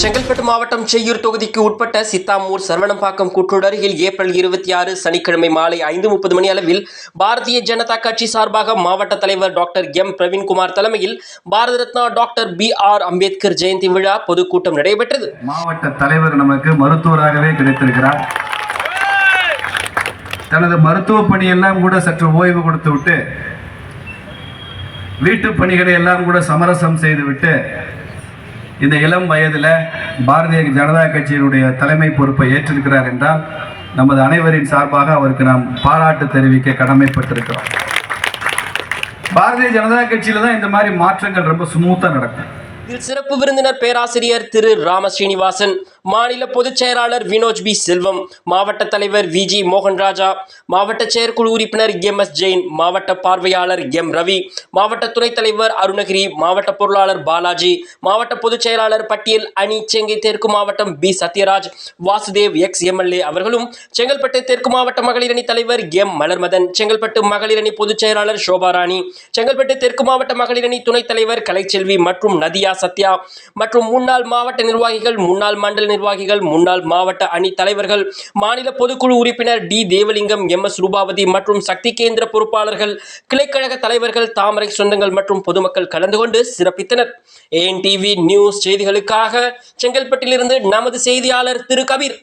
செங்கல்பட்டு மாவட்டம் செய்யூர் தொகுதிக்கு உட்பட்ட சித்தாமூர் சரவணம்பாக்கம் கூற்றோடு அருகில் ஏப்ரல் இருபத்தி ஆறு சனிக்கிழமை மாலை ஐந்து முப்பது மணி அளவில் பாரதிய ஜனதா கட்சி சார்பாக மாவட்ட தலைவர் டாக்டர் எம். பிரவீன்குமார் தலைமையில் Bharat Ratna doctor B. R. Ambedkar Jayanti விழா பொதுக்கூட்டம் நடைபெற்றது. மாவட்ட தலைவர் நமக்கு மருத்துவராகவே கிடைத்திருக்கிறார். தனது மருத்துவ பணியெல்லாம் கூட சற்று ஓய்வு கொடுத்து விட்டு வீட்டு பணிகளை எல்லாம் கூட சமரசம் செய்துவிட்டு இந்த இளம் வயதில் பாரதிய ஜனதா கட்சியினுடைய தலைமை பொறுப்பை ஏற்றிருக்கிறார் என்றால் நமது அனைவரின் சார்பாக அவருக்கு நாம் பாராட்டு தெரிவிக்க கடமைப்பட்டிருக்கிறோம். பாரதிய ஜனதா கட்சியில தான் இந்த மாதிரி மாற்றங்கள் ரொம்ப ஸ்மூத்தா நடக்கும். இதில் சிறப்பு விருந்தினர் பேராசிரியர் திரு ராம ஸ்ரீனிவாசன் மாநில பொதுச் செயலாளர் வினோஜ் பி. செல்வம் மாவட்ட தலைவர் வி. ஜி. மோகன்ராஜா மாவட்ட செயற்குழு உறுப்பினர் எம். எஸ். ஜெயின் மாவட்ட பார்வையாளர் எம். ரவி மாவட்ட துணைத் தலைவர் அருணகிரி மாவட்ட பொருளாளர் பாலாஜி மாவட்ட பொதுச் செயலாளர் பட்டியல் அணி செங்கை தெற்கு மாவட்டம் B. Sathyaraj Vasudev ex. MLA அவர்களும் செங்கல்பட்டு தெற்கு மாவட்ட மகளிர் அணி தலைவர் எம். மலர்மதன் செங்கல்பட்டு மகளிர் அணி பொதுச் செயலாளர் சோபாராணி செங்கல்பட்டு தெற்கு மாவட்ட மகளிர் அணி துணைத் தலைவர் கலைச்செல்வி மற்றும் நதியா சத்யா மற்றும் முன்னாள் மாவட்ட நிர்வாகிகள் முன்னாள் மண்டல நிர்வாகிகள் முன்னாள் மாவட்ட அணி தலைவர்கள் மாநில பொதுக்குழு உறுப்பினர் T. Devalingam M. S. Roopavathi மற்றும் சக்தி கேந்திர பொறுப்பாளர்கள் கிளைக்கழக தலைவர்கள் தாமரை சொந்தங்கள் மற்றும் பொதுமக்கள் கலந்து கொண்டு சிறப்பித்தனர். ஏஎன் டிவி நியூஸ் செய்திகளுக்காக செங்கல்பட்டிலிருந்து நமது செய்தியாளர் திரு. கபீர்.